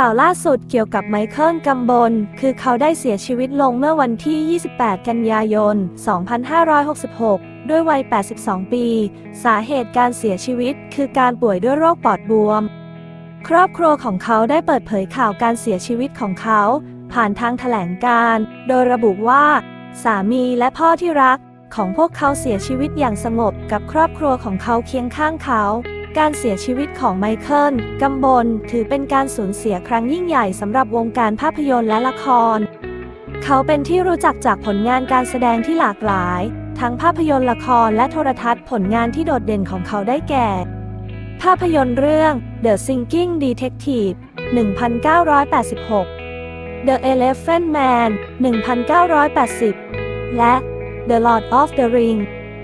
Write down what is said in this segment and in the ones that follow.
ข่าวล่าสุดเกี่ยวกับไมเคิลกัมบล คือเขาได้เสียชีวิตลงเมื่อวันที่ 28 กันยายน 2566 ด้วยวัย 82 ปี สาเหตุการเสียชีวิตคือการป่วยด้วยโรคปอดบวม ครอบครัวของเขาได้เปิดเผยข่าวการเสียชีวิตของเขา ผ่านทางแถลงการ โดยระบุว่า สามีและพ่อที่รัก ของพวกเขาเสียชีวิตอย่างสงบกับครอบครัวของเขาเคียงข้างเขา การเสียชีวิตของไมเคิล กัมบล ถือเป็นการสูญเสียครั้งยิ่งใหญ่สำหรับวงการภาพยนตร์และละคร เขาเป็นที่รู้จักจากผลงานการแสดงที่หลากหลาย ทั้งภาพยนตร์ละครและโทรทัศน์ผลงานที่โดดเด่นของเขาได้แก่ ภาพยนตร์เรื่อง The Sinking Detective 1986 The Elephant Man 1980 และ The Lord of the Ring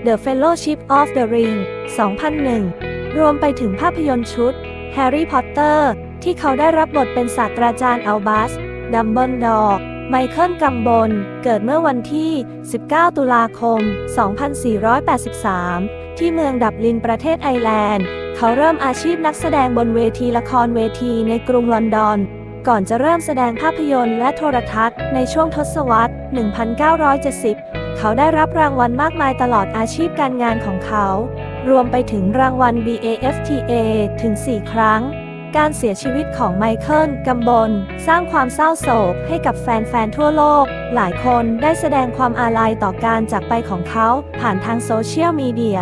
The Fellowship of the Ring 2001 รวมไปถึงภาพยนตร์ชุด Harry Potter ที่เขาได้รับบทเป็นศาสตราจารย์อัลบัส ดัมเบิลดอร์ไมเคิลกัมบล เกิดเมื่อวันที่ 19 ตุลาคม 2483 ที่เมืองดับลินประเทศไอร์แลนด์ เขาเริ่มอาชีพนักแสดงบนเวทีละครเวทีในกรุงลอนดอน ก่อนจะเริ่มแสดงภาพยนตร์และโทรทัศน์ในช่วงทศวรรษ 1970 เขาได้รับรางวัลมากมายตลอดอาชีพการงานของเขา รวมไปถึงรางวัล BAFTA ถึง 4 ครั้ง การเสียชีวิตของไมเคิลกัมบล สร้างความเศร้าโศกให้กับแฟน ๆ ทั่วโลก หลายคนได้แสดงความอาลัยต่อการจากไปของเขาผ่านทางโซเชียลมีเดีย